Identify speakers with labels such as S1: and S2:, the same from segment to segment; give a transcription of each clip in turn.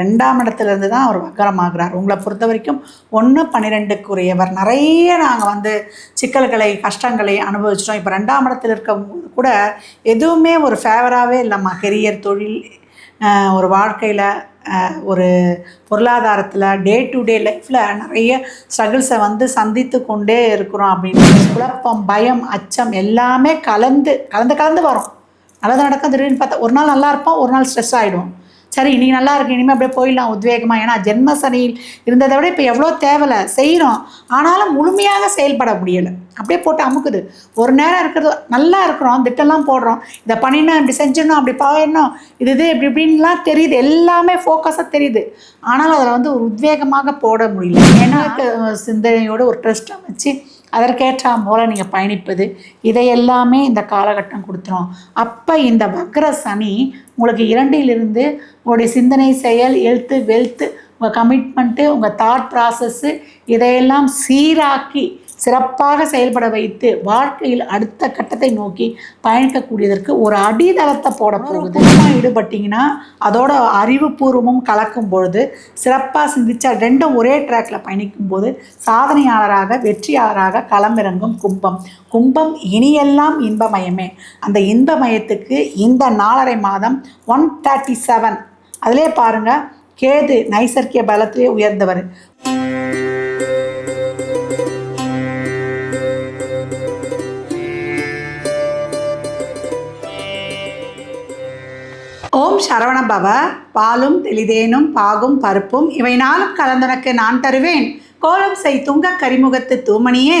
S1: ரெண்டாம் இடத்துலேருந்து தான் அவர் வக்கரமாகிறார் உங்களை பொறுத்த வரைக்கும் ஒன்று பன்னிரெண்டுக்குரியவர் நிறைய நாங்கள் வந்து சிக்கல்களை கஷ்டங்களை அனுபவிச்சிட்டோம் இப்போ ரெண்டாம் இடத்துல இருக்கும்போது கூட எதுவுமே ஒரு ஃபேவராகவே இல்லைம்மா கெரியர் தொழில் ஒரு வாழ்க்கையில் ஒரு பொருளாதாரத்தில் டே டு டே லைஃப்பில் நிறைய ஸ்ட்ரகிள்ஸை வந்து சந்தித்து கொண்டே இருக்கிறோம் அப்படின்னு குழப்பம் பயம் அச்சம் எல்லாமே கலந்து கலந்து கலந்து வரும் நல்லது நடக்கும் திடீர்னு பார்த்தா ஒரு நாள் நல்லா இருப்போம் ஒரு நாள் ஸ்ட்ரெஸ் ஆகிடும் சரி இன்றைக்கி நல்லா இருக்கு இனிமேல் அப்படியே போயிடலாம் உத்வேகமாக ஏன்னா ஜென்ம சனியில் இருந்ததை விட இப்போ எவ்வளோ தேவலை செய்கிறோம் ஆனாலும் முழுமையாக செயல்பட முடியலை அப்படியே போட்டு அமுக்குது ஒரு நேரம் இருக்கிறது நல்லா இருக்கிறோம் திட்டம்லாம் போடுறோம் இதை பண்ணிடணும் இப்படி செஞ்சிடணும் அப்படி பாயிடணும் இது இது இப்படி இப்படின்லாம் தெரியுது எல்லாமே ஃபோக்கஸாக தெரியுது ஆனால் அதில் வந்து ஒரு உத்வேகமாக போட முடியல ஏன்னா சிந்தனையோடு ஒரு ட்ரெஸ்ட்டை வச்சு அதற்கேற்றா போல் நீங்கள் பயணிப்பது இதையெல்லாமே இந்த காலகட்டம் கொடுத்துரும் அப்போ இந்த வக்ர சனி உங்களுக்கு இரண்டிலிருந்து உங்களுடைய சிந்தனை செயல் எழுத்து வெல்த்து உங்கள் கமிட்மெண்ட்டு உங்கள் தாட் ப்ராசஸ்ஸு இதையெல்லாம் சீராக்கி சிறப்பாக செயல்பட வைத்து வாழ்க்கையில் அடுத்த கட்டத்தை நோக்கி பயணிக்கக்கூடியதற்கு ஒரு அடித்தளத்தை போட போகுது ஈடுபட்டிங்கன்னா அதோட அறிவுபூர்வமும் கலக்கும் பொழுது சிறப்பாக சிந்திச்சா ரெண்டும் ஒரே ட்ராக்கில் பயணிக்கும் போது சாதனையாளராக வெற்றியாளராக களமிறங்கும் கும்பம் கும்பம் இனியெல்லாம் இன்பமயமே அந்த இன்பமயத்துக்கு இந்த நாலரை மாதம் ஒன் தேர்ட்டி செவன் அதிலே பாருங்கள் கேது நைசர்கிய பலத்திலே உயர்ந்தவர் ஓம் சரவண பவ பாலும் தெளிதேனும் பாகும் பருப்பும் இவை நாளும் கலந்தனக்கு நான் தருவேன் கோலம் செய் துங்க கரிமுகத்து தூமணியே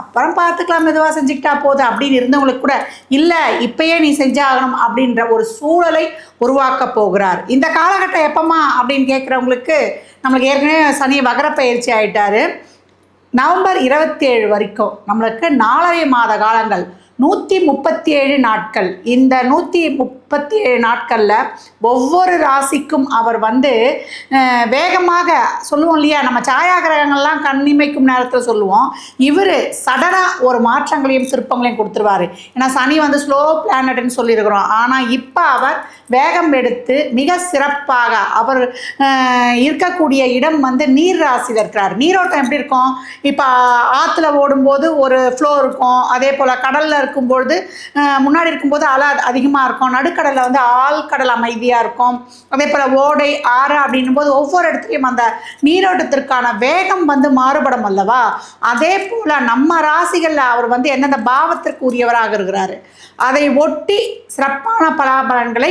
S1: அப்புறம் பார்த்துக்கலாம் மெதுவாக செஞ்சுக்கிட்டா போதும் அப்படின்னு இருந்தவங்களுக்கு கூட இல்லை இப்பயே நீ செஞ்சாகணும் அப்படின்ற ஒரு சூழலை உருவாக்க போகிறார் இந்த காலகட்டம் எப்பமா அப்படின்னு கேட்குறவங்களுக்கு நம்மளுக்கு ஏற்கனவே சனி வகர பயிற்சி ஆகிட்டாரு நவம்பர் இருபத்தேழு வரைக்கும் நம்மளுக்கு நாலரை மாத காலங்கள் நூற்றி முப்பத்தி ஏழு நாட்கள் இந்த நூற்றி முப்பத்தி ஏழு நாட்களில் ஒவ்வொரு ராசிக்கும் அவர் வந்து வேகமாக சொல்லுவோம் இல்லையா நம்ம சாயாகிரகங்கள்லாம் கண்ணிமைக்கும் நேரத்தில் சொல்லுவோம் இவர் சடனாக ஒரு மாற்றங்களையும் சிற்பங்களையும் கொடுத்துருவார் ஏன்னா சனி வந்து ஸ்லோ பிளானட்னு சொல்லியிருக்கிறோம் ஆனால் இப்போ அவர் வேகம் எடுத்து மிக சிறப்பாக அவர் இருக்கக்கூடிய இடம் வந்து நீர் ராசியில் இருக்கிறார் நீரோட்டம் எப்படி இருக்கும் இப்போ ஆற்றுல ஓடும்போது ஒரு ஃப்ளோ இருக்கும் அதே போல் கடலில் இருக்கும்பொழுது முன்னாடி இருக்கும்போது அலை அதிகமாக இருக்கும் நடுக்கடலில் வந்து ஆழ்கடல் அமைதியாக இருக்கும் அதே போல் ஓடை ஆறு அப்படின்னும் போது ஒவ்வொரு இடத்துலையும் அந்த நீரோட்டத்திற்கான வேகம் வந்து மாறுபடும் அல்லவா அதே போல் நம்ம ராசிகளில் அவர் வந்து எந்தெந்த பாவத்திற்கு உரியவராக இருக்கிறாரு அதை ஒட்டி சிறப்பான பலாபலன்களை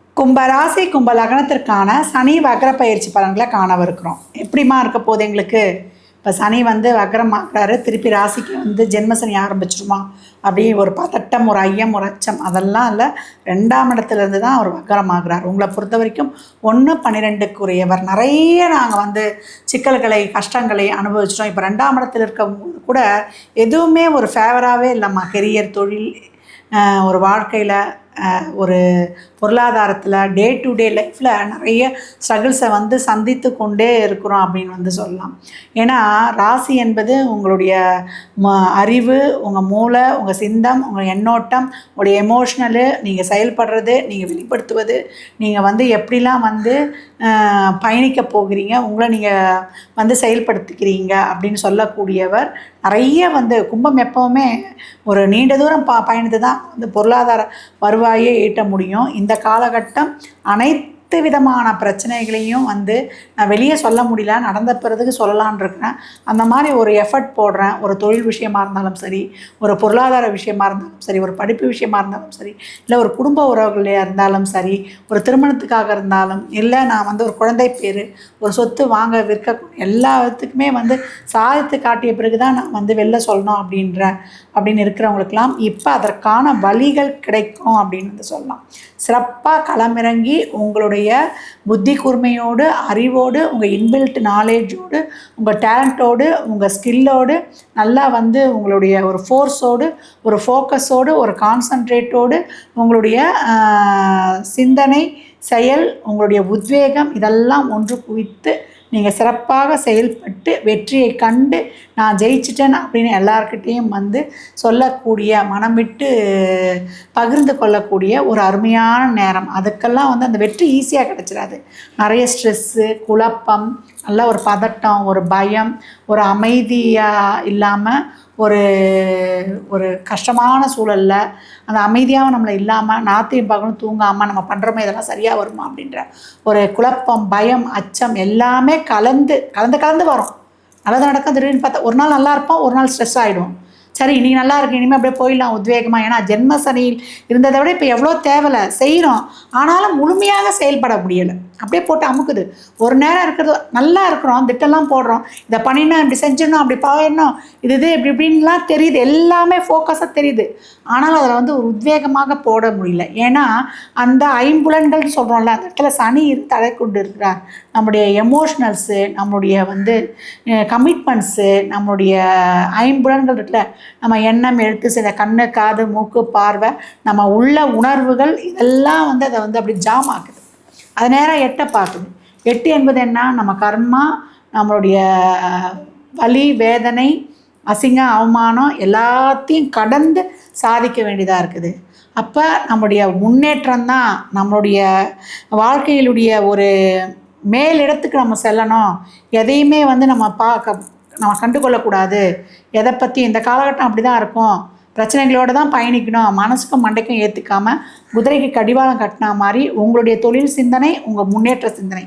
S1: கும்பராசி கும்ப லக்னத்திற்கான சனி வக்ர பயிற்சி பலன்களை காணவிருக்கிறோம் எப்படிமா இருக்க போது எங்களுக்கு இப்போ சனி வந்து வக்ரம் ஆகிறாரு திருப்பி ராசிக்கு வந்து ஜென்ம சனி ஆரம்பிச்சிருமா அப்படி ஒரு பதட்டம் ஒரு ஐயம் ஒரு அச்சம் அதெல்லாம் இல்லை ரெண்டாம் இடத்துலேருந்து தான் அவர் வக்ரம் ஆகிறார் உங்களை பொறுத்த வரைக்கும் ஒன்று பன்னிரெண்டுக்குரியவர் நிறைய நாங்கள் வந்து சிக்கல்களை கஷ்டங்களை அனுபவிச்சிட்டோம் இப்போ ரெண்டாம் இடத்துல இருக்கவங்க கூட எதுவுமே ஒரு ஃபேவராகவே இல்லைம்மா கெரியர் தொழில் ஒரு வாழ்க்கையில் ஒரு பொருளாதாரத்தில் டே டு டே லைஃப்பில் நிறைய ஸ்ட்ரகிள்ஸை வந்து சந்தித்து கொண்டே இருக்கிறோம் அப்படின்னு வந்து சொல்லலாம் ஏன்னா ராசி என்பது உங்களுடைய ம அறிவு உங்கள் மூளை உங்கள் சிந்தம் உங்கள் எண்ணோட்டம் உங்களுடைய எமோஷ்னலு நீங்கள் செயல்படுறது நீங்கள் வெளிப்படுத்துவது நீங்கள் வந்து எப்படிலாம் வந்து பயணிக்க போகிறீங்க உங்களை நீங்கள் வந்து செயல்படுத்திக்கிறீங்க அப்படின்னு சொல்லக்கூடியவர் நிறைய வந்து கும்பம் எப்போவுமே ஒரு நீண்ட தூரம் ப பயணித்து தான் வந்து பொருளாதார வருவாயை ஈட்ட முடியும் இந்த காலகட்டம் அனைத்து அனைத்து விதமான பிரச்சனைகளையும் வந்து நான் வெளியே சொல்ல முடியல நடந்த பிறகு சொல்லலான் இருக்கிறேன் அந்த மாதிரி ஒரு எஃபர்ட் போடுறேன் ஒரு தொழில் விஷயமா இருந்தாலும் சரி ஒரு பொருளாதார விஷயமா இருந்தாலும் சரி ஒரு படிப்பு விஷயமா இருந்தாலும் சரி இல்லை ஒரு குடும்ப உறவுகளையாக இருந்தாலும் சரி ஒரு திருமணத்துக்காக இருந்தாலும் இல்லை நான் வந்து ஒரு குழந்தை பேர் ஒரு சொத்து வாங்க விற்க எல்லாத்துக்குமே வந்து சாதித்து காட்டிய பிறகு தான் நான் வந்து வெளில சொல்லணும் அப்படின்ற அப்படின்னு இருக்கிறவங்களுக்கெல்லாம் இப்போ அதற்கான வழிகள் கிடைக்கும் அப்படின்னு வந்து சொல்லலாம் சிறப்பாக களமிறங்கி உங்களுடைய உங்களுடைய புத்தி கூர்மையோடு அறிவோடு உங்கள் இன்பில்ட் நாலேஜோடு உங்கள் டேலண்ட்டோடு உங்கள் ஸ்கில்லோடு நல்லா வந்து உங்களுடைய ஒரு ஃபோர்ஸோடு ஒரு ஃபோக்கஸோடு ஒரு கான்சன்ட்ரேட்டோடு உங்களுடைய சிந்தனை செயல் உங்களுடைய உத்வேகம் இதெல்லாம் ஒன்று குவித்து நீங்கள் சிறப்பாக செயல்பட்டு வெற்றியை கண்டு நான் ஜெயிச்சிட்டேன் அப்படின்னு எல்லார்கிட்டேயும் வந்து சொல்லக்கூடிய மனம் விட்டு பகிர்ந்து கொள்ளக்கூடிய ஒரு அருமையான நேரம் அதுக்கெல்லாம் வந்து அந்த வெற்றி ஈஸியாக கிடச்சிடாது நிறைய ஸ்ட்ரெஸ்ஸு குழப்பம் நல்லா ஒரு பதட்டம் ஒரு பயம் ஒரு அமைதியாக இல்லாமல் ஒரு ஒரு கஷ்டமான சூழலில் அந்த அமைதியாக நம்மளை இல்லாமல் நாத்தையும் பார்க்கணும் தூங்காமல் நம்ம பண்ணுறோமே இதெல்லாம் சரியாக வருமா அப்படின்ற ஒரு குழப்பம் பயம் அச்சம் எல்லாமே கலந்து கலந்து கலந்து வரும் நல்லது நடக்கும் திடீர்னு பார்த்தா ஒரு நாள் நல்லா இருப்போம் ஒரு நாள் ஸ்ட்ரெஸ் ஆகிடும் சரி இன்றைக்கி நல்லா இருக்கு இனிமேல் அப்படியே போயிடலாம் உத்வேகமாக ஏன்னா ஜென்ம சனியில் இருந்ததை விட இப்போ எவ்வளோ தேவையில்லை செய்கிறோம் ஆனாலும் முழுமையாக செயல்பட முடியலை அப்படியே போட்டு அமுக்குது ஒரு நேரம் இருக்கிறது நல்லா இருக்கிறோம் திட்டம்லாம் போடுறோம் இதை பண்ணிடணும் இப்படி செஞ்சிடணும் அப்படி பாயிடணும் இது இது இப்படி இப்படின்லாம் தெரியுது எல்லாமே ஃபோக்கஸாக தெரியுது ஆனால் அதில் வந்து ஒரு உத்வேகமாக போட முடியல ஏன்னா அந்த ஐம்புலன்கள் சொல்கிறோம்ல அந்த இடத்துல சனி இரு தலை கொண்டு இருக்கிறார் நம்முடைய எமோஷ்னல்ஸு நம்மளுடைய வந்து கமிட்மெண்ட்ஸு நம்மளுடைய ஐம்புலன்கள் இருக்குல்ல நம்ம எண்ணம் எழுத்து சில கண்ணு காது மூக்கு பார்வை நம்ம உள்ள உணர்வுகள் இதெல்லாம் வந்து அதை வந்து அப்படி ஜாம் ஆக்குது அது நேராக எட்டை பார்க்குது எட்டு என்பது என்ன நம்ம கர்மா நம்மளுடைய வலி வேதனை அசிங்கம் அவமானம் எல்லாத்தையும் கடந்து சாதிக்க வேண்டியதாக இருக்குது அப்போ நம்முடைய முன்னேற்றம் தான் நம்மளுடைய வாழ்க்கையிலுடைய ஒரு மேலிடத்துக்கு நம்ம செல்லணும் எதையுமே வந்து நம்ம பார்க்க நம்ம கண்டுகொள்ளக்கூடாது எதை பற்றி இந்த காலகட்டம் அப்படி தான் இருக்கும் பிரச்சனைகளோடு தான் பயணிக்கணும் மனசுக்கும் மண்டைக்கும் ஏற்றுக்காமல் குதிரைக்கு கடிவாளம் கட்டினா மாதிரி உங்களுடைய தொழில் சிந்தனை உங்கள் முன்னேற்ற சிந்தனை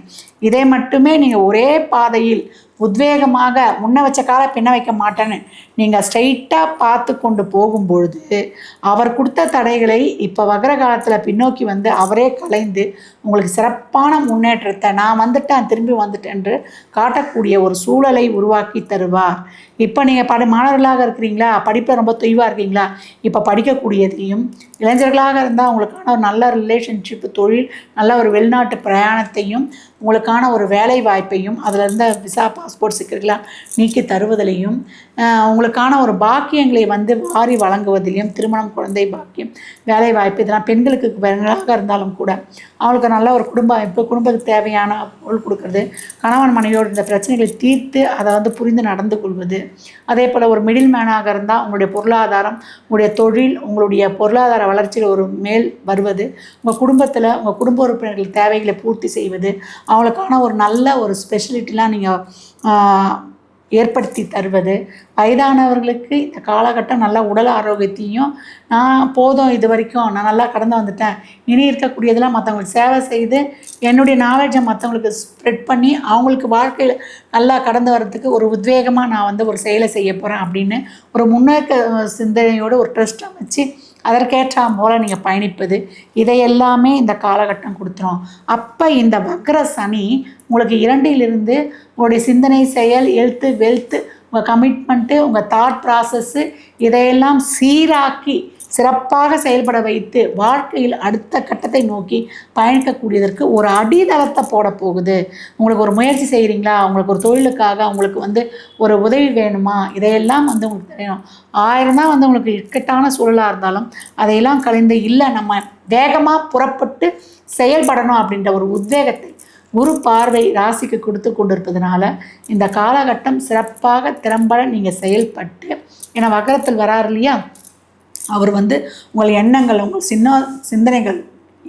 S1: இதை மட்டுமே நீங்கள் ஒரே பாதையில் உத்வேகமாக முன்ன வச்ச காலை பின்ன வைக்க மாட்டேன்னு நீங்கள் ஸ்ட்ரைட்டாக பார்த்து கொண்டு போகும்பொழுது அவர் கொடுத்த தடைகளை இப்போ வகர காலத்தில் பின்னோக்கி வந்து அவரே கலைந்து உங்களுக்கு சிறப்பான முன்னேற்றத்தை நான் வந்துட்டேன் திரும்பி வந்துட்டேன் என்று காட்டக்கூடிய ஒரு சூழலை உருவாக்கி தருவார் இப்போ நீங்கள் படி மாணவர்களாக இருக்கிறீங்களா படிப்பில் ரொம்ப தொய்வாக இருக்கீங்களா இப்போ படிக்கக்கூடியதையும் இளைஞர்களாக இருந்தால் உங்களுக்கு ஒரு நல்ல ரிலேஷன்ஷிப்பு தொழில் நல்ல ஒரு வெளிநாட்டு பிரயாணத்தையும் உங்களுக்கான ஒரு வேலை வாய்ப்பையும் அதில் இருந்த விசா பாஸ்போர்ட் சிக்கல்களாக நீக்கி தருவதிலையும் உங்களுக்கான ஒரு பாக்கியங்களை வந்து வாரி வழங்குவதிலையும் திருமணம் குழந்தை பாக்கியம் வேலை வாய்ப்பு இதெல்லாம் பெண்களுக்கு பெண்களாக இருந்தாலும் கூட அவங்களுக்கு நல்ல ஒரு குடும்ப அமைப்பு குடும்பத்துக்கு தேவையான பொருள் கொடுக்கறது கணவன் மனைவியோடு இந்த பிரச்சனைகளை தீர்த்து அதை வந்து புரிந்து நடந்து கொள்வது அதே போல் ஒரு மிடில் மேனாக இருந்தால் உங்களுடைய பொருளாதாரம் உங்களுடைய தொழில் உங்களுடைய பொருளாதார வளர்ச்சியில் ஒரு மேல் வருவது உங்கள் குடும்பத்தில் உங்கள் குடும்ப உறுப்பினர்கள் தேவைகளை பூர்த்தி செய்வது அவளுக்கான ஒரு நல்ல ஒரு ஸ்பெஷலிட்டிலாம் நீங்கள் ஏற்படுத்தி தருவது வயதானவர்களுக்கு இந்த காலகட்டம் நல்ல உடல் ஆரோக்கியத்தையும் நான் போதும் இது வரைக்கும் நான் நல்லா கடந்து வந்துட்டேன் இனி இருக்கக்கூடியதெல்லாம் மற்றவங்களுக்கு சேவை செய்து என்னுடைய நாலேஜை மற்றவங்களுக்கு ஸ்ப்ரெட் பண்ணி அவங்களுக்கு வாழ்க்கையில் நல்லா கடந்து வர்றதுக்கு ஒரு உத்வேகமாக நான் வந்து ஒரு செயலை செய்ய போகிறேன் அப்படின்னு ஒரு முன்னேற்ற சிந்தனையோடு ஒரு ட்ரெஸ்ட்டை வச்சு அதற்கேற்றா போல நீங்கள் பயணிப்பது இதையெல்லாமே இந்த காலகட்டம் கொடுத்துரும் அப்போ இந்த வக்ர சனி உங்களுக்கு இரண்டிலிருந்து உங்களுடைய சிந்தனை செயல் எழுத்து வெல்த்து உங்கள் கமிட்மெண்ட்டு உங்கள் தாட் ப்ராசஸ்ஸு இதையெல்லாம் சீராக்கி சிறப்பாக செயல்பட வைத்து வாழ்க்கையில் அடுத்த கட்டத்தை நோக்கி பயணிக்கக்கூடியதற்கு ஒரு அடித்தளத்தை போட போகுது உங்களுக்கு ஒரு முயற்சி செய்கிறீங்களா உங்களுக்கு ஒரு தொழிலுக்காக உங்களுக்கு வந்து ஒரு உதவி வேணுமா இதையெல்லாம் வந்து உங்களுக்கு தெரியணும் ஆயிரம் தான் வந்து உங்களுக்கு இக்கட்டான சூழலாக இருந்தாலும் அதையெல்லாம் கலைந்து இல்லை நம்ம வேகமாக புறப்பட்டு செயல்படணும் அப்படின்ற ஒரு உத்வேகத்தை குரு பார்வை ராசிக்கு கொடுத்து கொண்டிருப்பதுனால இந்த காலகட்டம் சிறப்பாக திறம்பட நீங்கள் செயல்பட்டு ஏன்னா வக்கரத்தில் வராரு இல்லையா அவர் வந்து உங்கள் எண்ணங்கள் உங்கள் சின்ன சிந்தனைகள்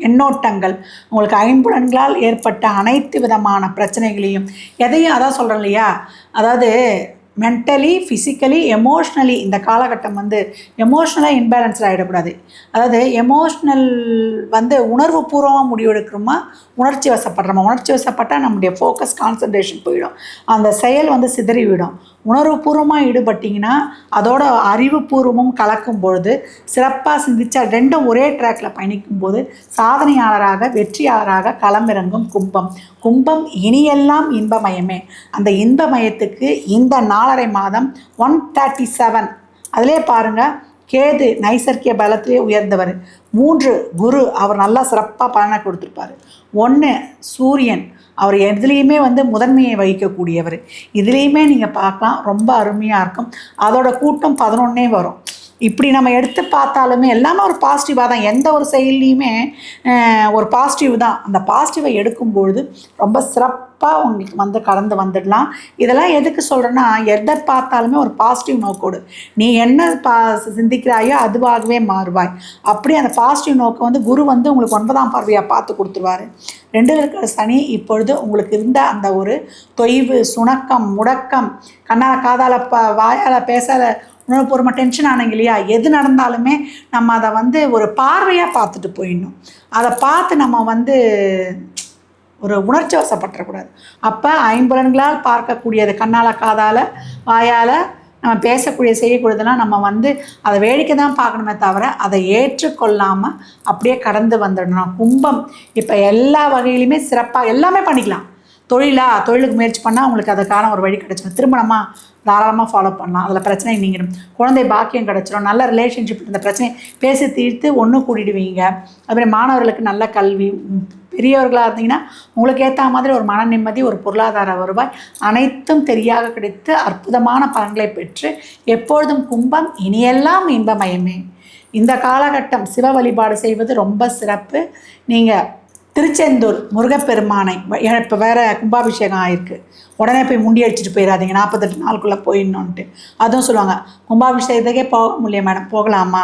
S1: எண்ணோட்டங்கள் உங்களுக்கு ஐம்புலன்களால் ஏற்பட்ட அனைத்து விதமான பிரச்சனைகளையும் எதையும் அதான் சொல்கிறேன் இல்லையா அதாவது மென்டலி ஃபிசிக்கலி எமோஷ்னலி இந்த காலகட்டம் வந்து எமோஷ்னலாக இன்பேலன்ஸ் ஆகிடக்கூடாது அதாவது எமோஷ்னல் வந்து உணர்வு பூர்வமாக முடிவெடுக்கிறோமா உணர்ச்சி வசப்படுறோமா உணர்ச்சி வசப்பட்டால் நம்முடைய ஃபோக்கஸ் கான்சன்ட்ரேஷன் போயிடும் அந்த செயல் வந்து சிதறிவிடும் உணர்வுபூர்வமாக ஈடுபட்டிங்கன்னா அதோட அறிவுபூர்வமும் கலக்கும் பொழுது சிறப்பாக சிந்திச்சா ரெண்டும் ஒரே ட்ராக்ல பயணிக்கும்போது சாதனையாளராக வெற்றியாளராக களமிறங்கும் கும்பம் கும்பம் இனியெல்லாம் இன்பமயமே அந்த இன்பமயத்துக்கு இந்த நாலரை மாதம் ஒன் தேர்ட்டி செவன் அதிலே பாருங்கள் கேது நைசர்கிய பலத்திலே உயர்ந்தவர் மூன்று குரு அவர் நல்லா சிறப்பாக பலனை கொடுத்துருப்பார் ஒன்று சூரியன் அவர் எதுலேயுமே வந்து முதன்மையை வகிக்கக்கூடியவர் இதுலேயுமே நீங்கள் பார்க்கலாம் ரொம்ப அருமையாக இருக்கும் அதோட கூட்டம் பதினொன்னே வரும் இப்படி நம்ம எடுத்து பார்த்தாலுமே எல்லாமே ஒரு பாசிட்டிவாக தான் எந்த ஒரு செயல்லையுமே ஒரு பாசிட்டிவ் தான் அந்த பாசிட்டிவை எடுக்கும்பொழுது ரொம்ப சிறப்பாக உங்களுக்கு வந்து கடந்து வந்துடலாம் இதெல்லாம் எதுக்கு சொல்கிறேன்னா எதை பார்த்தாலுமே ஒரு பாசிட்டிவ் நோக்கோடு நீ என்ன பா சிந்திக்கிறாயோ அதுவாகவே மாறுவாய் அப்படி அந்த பாசிட்டிவ் நோக்கம் வந்து குரு வந்து உங்களுக்கு ஒன்பதாம் பார்வையாக பார்த்து கொடுத்துருவார் ரெண்டு இருக்கிற சனி இப்பொழுது உங்களுக்கு இருந்த அந்த ஒரு தொய்வு சுணக்கம் முடக்கம் கண்ணால் காதால் ப வாயால் பேசாத உணவு ரொம்ப டென்ஷன் ஆனாங்க இல்லையா எது நடந்தாலுமே நம்ம அதை வந்து ஒரு பார்வையாக பார்த்துட்டு போயிடணும் அதை பார்த்து நம்ம வந்து ஒரு உணர்ச்சி வசப்பட்டுறக்கூடாது அப்போ ஐம்புலன்களால் பார்க்கக்கூடியது கண்ணால் காதால் வாயால் நம்ம பேசக்கூடிய செய்யக்கூடியதெல்லாம் நம்ம வந்து அதை வேடிக்கை தான் பார்க்கணுமே தவிர அதை ஏற்றுக்கொள்ளாமல் அப்படியே கடந்து வந்துடணும் கும்பம் இப்போ எல்லா வகையிலுமே சிறப்பாக எல்லாமே பண்ணிக்கலாம் தொழிலா தொழிலுக்கு முயற்சி பண்ணால் அவங்களுக்கு அதுக்கான ஒரு வழி கிடச்சிடும் திருமணமாக தாராளமாக ஃபாலோ பண்ணலாம் அதில் பிரச்சனை நீங்கிடும் குழந்தை பாக்கியம் கிடச்சிடும் நல்ல ரிலேஷன்ஷிப் இந்த பிரச்சனை பேசி தீர்த்து ஒன்று கூட்டிடுவீங்க அதுமாதிரி மாணவர்களுக்கு நல்ல கல்வி பெரியவர்களாக இருந்தீங்கன்னா உங்களுக்கு ஏற்ற மாதிரி ஒரு மன நிம்மதி ஒரு பொருளாதார வருவாய் அனைத்தும் தெரியாக கிடைத்து அற்புதமான பலன்களை பெற்று எப்பொழுதும் கும்பம் இனியெல்லாம் இன்பமயமே இந்த காலகட்டம் சிவ வழிபாடு செய்வது ரொம்ப சிறப்பு நீங்கள் திருச்செந்தூர் முருகப்பெருமானை இப்போ வேறு கும்பாபிஷேகம் ஆயிருக்கு உடனே போய் முண்டி அடிச்சுட்டு போயிடாதீங்க நாற்பத்தெட்டு நாளுக்குள்ளே போயிடணுன்ட்டு அதுவும் சொல்லுவாங்க கும்பாபிஷேகத்துக்கே போக முடியல மேடம் போகலாமா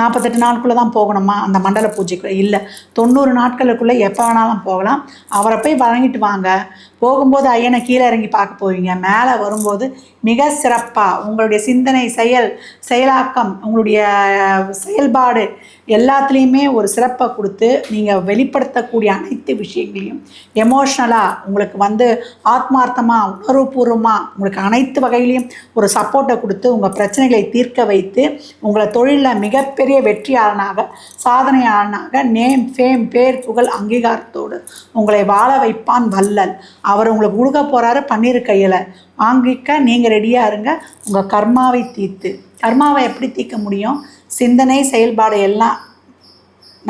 S1: நாற்பத்தெட்டு நாட்குள்ளே தான் போகணுமா அந்த மண்டல பூஜைக்குள்ளே இல்லை தொண்ணூறு நாட்களுக்குள்ளே எப்போ வேணாலும் போகலாம் அவரை போய் வழங்கிட்டு வாங்க போகும்போது ஐயனை கீழே இறங்கி பார்க்க போவீங்க மேலே வரும்போது மிக சிறப்பாக உங்களுடைய சிந்தனை செயல் செயலாக்கம் உங்களுடைய செயல்பாடு எல்லாத்துலேயுமே ஒரு சிறப்பை கொடுத்து நீங்கள் வெளிப்படுத்தக்கூடிய அனைத்து விஷயங்களையும் எமோஷ்னலாக உங்களுக்கு வந்து ஆத்மார்த்தமாக உணர்வுபூர்வமாக உங்களுக்கு அனைத்து வகையிலையும் ஒரு சப்போர்ட்டை கொடுத்து உங்கள் பிரச்சனைகளை தீர்க்க வைத்து உங்களை தொழிலில் மிகப்பெரிய மிகப்பெரிய வெற்றியாளனாக சாதனையாளனாக நேம் ஃபேம் பேர் புகழ் அங்கீகாரத்தோடு உங்களை வாழ வைப்பான் வல்லல் அவர் உங்களுக்கு உழுக போகிறாரு பன்னீர் கையில் வாங்கிக்க நீங்கள் ரெடியாக இருங்க உங்கள் கர்மாவை தீர்த்து கர்மாவை எப்படி தீர்க்க முடியும் சிந்தனை செயல்பாடு எல்லாம்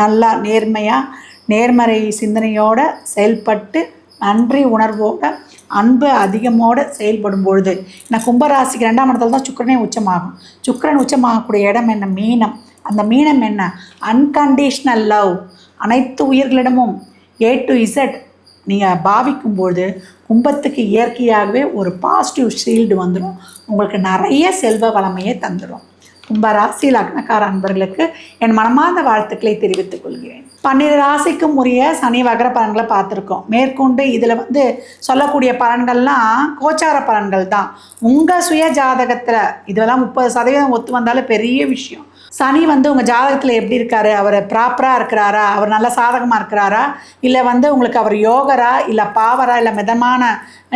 S1: நல்லா நேர்மையாக நேர்மறை சிந்தனையோடு செயல்பட்டு நன்றி உணர்வோடு அன்பு அதிகமோடு செயல்படும் பொழுது ஏன்னா கும்பராசிக்கு ரெண்டாம் இடத்துல தான் சுக்கரனே உச்சமாகும் சுக்கரன் உச்சமாகக்கூடிய இடம் என்ன மீனம் அந்த மீனம் என்ன அன்கண்டிஷ்னல் லவ் அனைத்து உயிர்களிடமும் ஏ டு இசட் நீங்கள் பாவிக்கும்பொழுது கும்பத்துக்கு இயற்கையாகவே ஒரு பாசிட்டிவ் ஷீல்டு வந்துடும் உங்களுக்கு நிறைய செல்வ வளமையை தந்துடும் கும்பராசி லக்னக்கார அன்பர்களுக்கு என் மனமார்ந்த வாழ்த்துக்களை தெரிவித்துக் கொள்கிறேன் பன்னிரு ராசிக்கும் உரிய சனி வகர பலன்களை பார்த்துருக்கோம் மேற்கொண்டு இதில் வந்து சொல்லக்கூடிய பலன்கள்லாம் கோச்சார பலன்கள் தான் உங்கள் சுய ஜாதகத்தில் இதெல்லாம் முப்பது சதவீதம் ஒத்து வந்தாலும் பெரிய விஷயம் சனி வந்து உங்கள் ஜாதகத்தில் எப்படி இருக்காரு அவர் ப்ராப்பராக இருக்கிறாரா அவர் நல்ல சாதகமாக இருக்கிறாரா இல்லை வந்து உங்களுக்கு அவர் யோகரா இல்லை பாவரா இல்லை மிதமான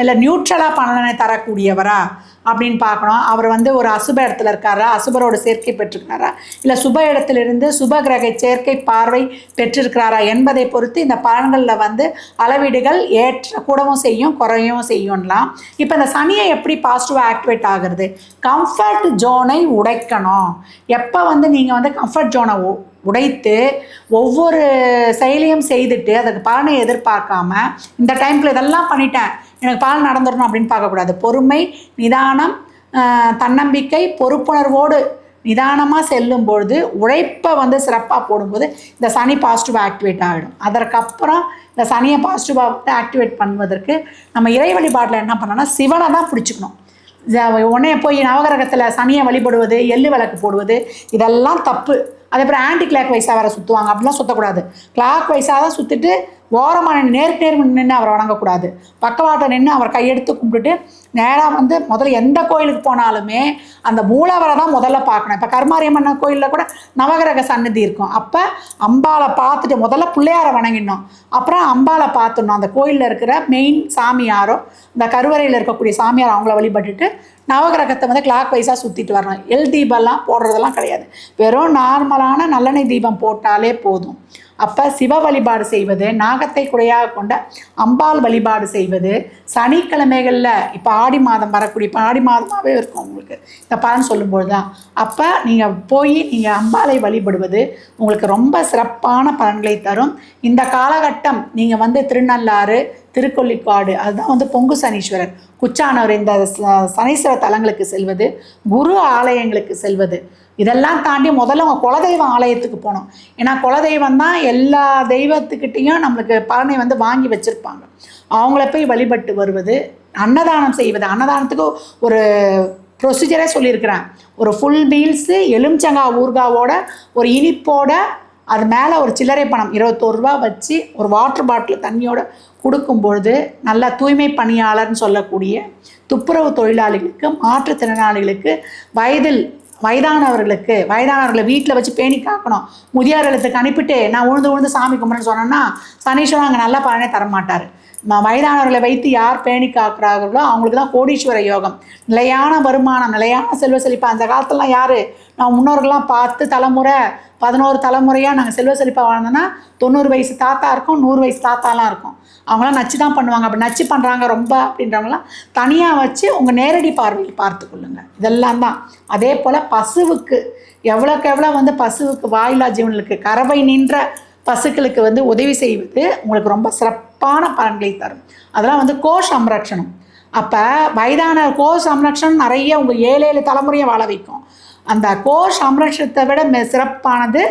S1: இல்லை நியூட்ரலாக பலனை தரக்கூடியவரா அப்படின்னு பார்க்கணும் அவர் வந்து ஒரு அசுப இடத்துல இருக்காரா அசுபரோட சேர்க்கை பெற்றுக்கிறாரா இல்லை சுப இடத்திலிருந்து சுப கிரக சேர்க்கை பார்வை பெற்றிருக்கிறாரா என்பதை பொறுத்து இந்த பலன்களில் வந்து அளவீடுகள் ஏற்ற கூடவும் செய்யும் குறையவும் செய்யும்லாம் இப்போ இந்த சனியை எப்படி பாசிட்டிவாக ஆக்டிவேட் ஆகுறது கம்ஃபர்ட் ஜோனை உடைக்கணும் எப்போ வந்து நீங்கள் வந்து கம்ஃபர்ட் ஜோனை உடைத்து ஒவ்வொரு செயலையும் செய்துட்டு அதுக்கு பலனை எதிர்பார்க்காம இந்த டைமில் இதெல்லாம் பண்ணிட்டேன் எனக்கு பால் நடந்துடணும் அப்படின்னு பார்க்கக்கூடாது பொறுமை நிதானம் தன்னம்பிக்கை பொறுப்புணர்வோடு நிதானமாக செல்லும் பொழுது உழைப்பை வந்து சிறப்பாக போடும்போது இந்த சனி பாசிட்டிவாக ஆக்டிவேட் ஆகிடும் அதற்கப்புறம் இந்த சனியை பாசிட்டிவாக ஆக்டிவேட் பண்ணுவதற்கு நம்ம இறை வழிபாட்டில் என்ன பண்ணோன்னா சிவனை தான் பிடிச்சிக்கணும் உடனே போய் நவகிரகத்தில் சனியை வழிபடுவது எள்ளு விளக்கு போடுவது இதெல்லாம் தப்பு அதே அப்புறம் ஆன்டி கிளாக் வைஸாக வேறு சுற்றுவாங்க அப்படிலாம் சுற்றக்கூடாது கிளாக் வைஸாக தான் சுற்றிட்டு ஓரமான நேருக்கு நேர் நின்று அவரை வணங்கக்கூடாது பக்கவாட்டை நின்று அவர் கையெடுத்து கும்பிட்டுட்டு நேராக வந்து முதல்ல எந்த கோயிலுக்கு போனாலுமே அந்த மூலவரை தான் முதல்ல பார்க்கணும் இப்போ கருமாரியம்மன் கோயிலில் கூட நவகிரக சன்னதி இருக்கும் அப்போ அம்பாவை பார்த்துட்டு முதல்ல பிள்ளையாரை வணங்கிடணும் அப்புறம் அம்பாவை பார்த்துடணும் அந்த கோயிலில் இருக்கிற மெயின் சாமியாரோ இந்த கருவறையில் இருக்கக்கூடிய சாமியார் அவங்கள வழிபட்டுட்டு நவகிரகத்தை வந்து கிளாக் வைஸாக சுற்றிட்டு வரணும் எல் தீபம்லாம் போடுறதெல்லாம் கிடையாது வெறும் நார்மலான நல்லெண்ணெய் தீபம் போட்டாலே போதும் அப்போ சிவ வழிபாடு செய்வது நாகத்தை குறையாக கொண்ட அம்பாள் வழிபாடு செய்வது சனிக்கிழமைகளில் இப்போ ஆடி மாதம் வரக்கூடிய இப்போ ஆடி மாதமாகவே இருக்கும் உங்களுக்கு இந்த பலன் சொல்லும்போது தான் அப்போ நீங்கள் போய் நீங்கள் அம்பாளை வழிபடுவது உங்களுக்கு ரொம்ப சிறப்பான பலன்களை தரும் இந்த காலகட்டம் நீங்கள் வந்து திருநள்ளாறு திருக்கொள்ளிக்காடு அதுதான் வந்து பொங்கு சனீஸ்வரர் குச்சானவர் இந்த சனீஸ்வர தலங்களுக்கு செல்வது குரு ஆலயங்களுக்கு செல்வது இதெல்லாம் தாண்டி முதல்ல அவங்க குலதெய்வ ஆலயத்துக்கு போனோம் ஏன்னா குலதெய்வம் தான் எல்லா தெய்வத்துக்கிட்டேயும் நம்மளுக்கு பலனை வந்து வாங்கி வச்சுருப்பாங்க அவங்கள போய் வழிபட்டு வருவது அன்னதானம் செய்வது அன்னதானத்துக்கு ஒரு ப்ரொசீஜரே சொல்லியிருக்கிறேன் ஒரு ஃபுல் மீல்ஸு எலுமிச்சங்கா ஊர்காவோட ஒரு இனிப்போட அது மேலே ஒரு சில்லறை பணம் இருபத்தோருவா வச்சு ஒரு வாட்டர் பாட்டில் தண்ணியோட கொடுக்கும்பொழுது நல்ல தூய்மை பணியாளர்னு சொல்லக்கூடிய துப்புரவு தொழிலாளிகளுக்கு மாற்றுத்திறனாளிகளுக்கு வயதில் வயதானவர்களுக்கு வயதானவர்களை வீட்டில் வச்சு பேணி காக்கணும் முதியார்களுக்கு அனுப்பிட்டு நான் உழுந்து உழுந்து சாமி கும்பிட்றேன்னு சொன்னேன்னா சனீஸ்வரன் அங்கே நல்ல பலனே தரமாட்டார் வயதானவர்களை வைத்து யார் பேணி காக்கிறார்களோ அவங்களுக்கு தான் கோடீஸ்வர யோகம் நிலையான வருமானம் நிலையான செல்வ செழிப்பா அந்த காலத்துலலாம் யார் நான் முன்னோர்கள்லாம் பார்த்து தலைமுறை பதினோரு தலைமுறையாக நாங்கள் செல்வ செழிப்பாக வாழ்ந்தோன்னா தொண்ணூறு வயசு தாத்தா இருக்கும் நூறு வயசு தாத்தாலாம் இருக்கும் அவங்களாம் நச்சு தான் பண்ணுவாங்க அப்படி நச்சு பண்ணுறாங்க ரொம்ப அப்படின்றவங்களாம் தனியாக வச்சு உங்கள் நேரடி பார்வையில் பார்த்து கொள்ளுங்கள் இதெல்லாம் தான் அதே போல் பசுவுக்கு எவ்வளோக்கு எவ்வளோ வந்து பசுவுக்கு வாயிலா ஜீவனுக்கு கறவை நின்ற பசுக்களுக்கு வந்து உதவி செய்வது உங்களுக்கு ரொம்ப சிறப்பு சிறப்பான பலன்களை தரும் அதெல்லாம் வந்து கோ சம்ரட்சணம் அப்போ வயதான கோ சம்ரட்சணம் நிறைய உங்கள் ஏழு ஏழு தலைமுறையை வாழ வைக்கும் அந்த கோ சம்ரட்சத்தை விட சிறப்பானது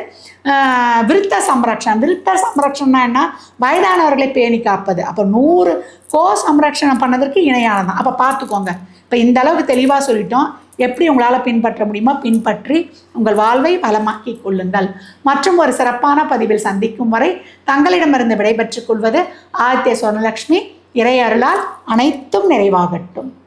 S1: விருத்த சம்ரட்சணம் விருத்த சம்ரட்சணம்னா என்ன வயதானவர்களை பேணி காப்பது அப்போ நூறு கோ சம்ரட்சணம் பண்ணதற்கு இணையானதான் அப்போ பார்த்துக்கோங்க இப்போ இந்த அளவுக்கு தெளிவாக சொல்லிட்டோம் எப்படி உங்களால் பின்பற்ற முடியுமோ பின்பற்றி உங்கள் வாழ்வை வளமாக்கி கொள்ளுங்கள் மற்றும் ஒரு சிறப்பான பதிவில் சந்திக்கும் வரை தங்களிடமிருந்து விடைபெற்றுக் கொள்வது ஆதித்ய சுவர்ணலக்ஷ்மி இறையருளால் அனைத்தும் நிறைவாகட்டும்